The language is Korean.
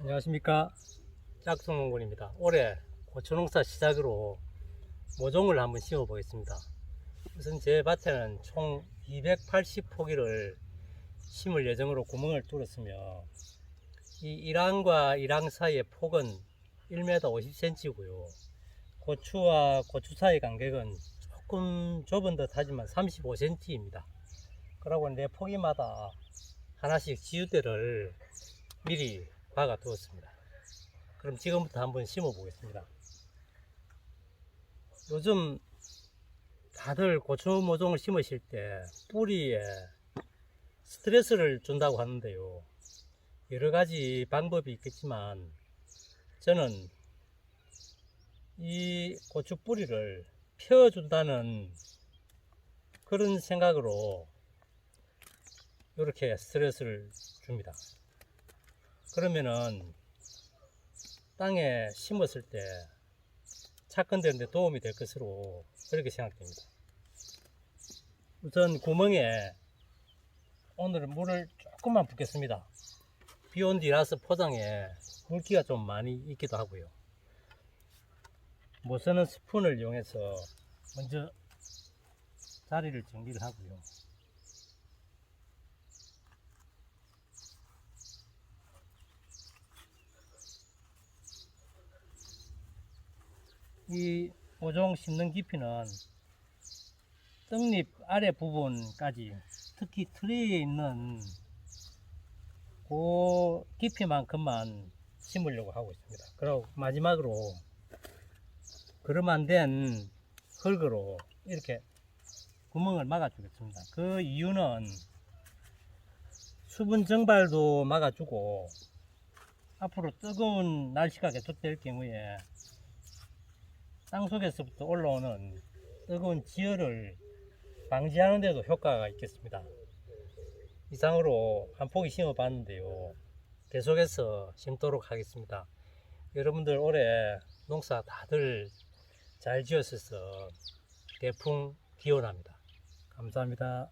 안녕하십니까. 짝퉁농군입니다. 올해 고추농사 시작으로 모종을 한번 심어 보겠습니다. 우선 제 밭에는 총 280포기를 심을 예정으로 구멍을 뚫었으며 이 1항과 1항 사이의 폭은 1m 50cm고요. 고추와 고추 사이 간격은 조금 좁은 듯 하지만 35cm입니다. 그러고 내 포기마다 하나씩 지우대를 미리 박아 두었습니다. 그럼 지금부터 한번 심어 보겠습니다. 요즘 다들 고추 모종을 심으실 때 뿌리에 스트레스를 준다고 하는데요. 여러 가지 방법이 있겠지만 저는 이 고추 뿌리를 펴준다는 그런 생각으로 이렇게 스트레스를 줍니다. 그러면은 땅에 심었을 때 착근되는 데 도움이 될 것으로 그렇게 생각됩니다. 우선 구멍에 오늘은 물을 조금만 붓겠습니다. 비 온 뒤라서 포장에 물기가 좀 많이 있기도 하고요. 못 쓰는 스푼을 이용해서 먼저 자리를 정리를 하고요. 이 모종 심는 깊이는 떡잎 아래 부분까지 특히 트리에 있는 그 깊이만큼만 심으려고 하고 있습니다. 그리고 마지막으로 그럼 안된 흙으로 이렇게 구멍을 막아주겠습니다. 그 이유는 수분 증발도 막아주고 앞으로 뜨거운 날씨가 계속될 경우에 땅속에서부터 올라오는 뜨거운 지열을 방지하는 데도 효과가 있겠습니다. 이상으로 한 포기 심어 봤는데요. 계속해서 심도록 하겠습니다. 여러분들 올해 농사 다들 잘 지었어서 대풍 기원합니다. 감사합니다.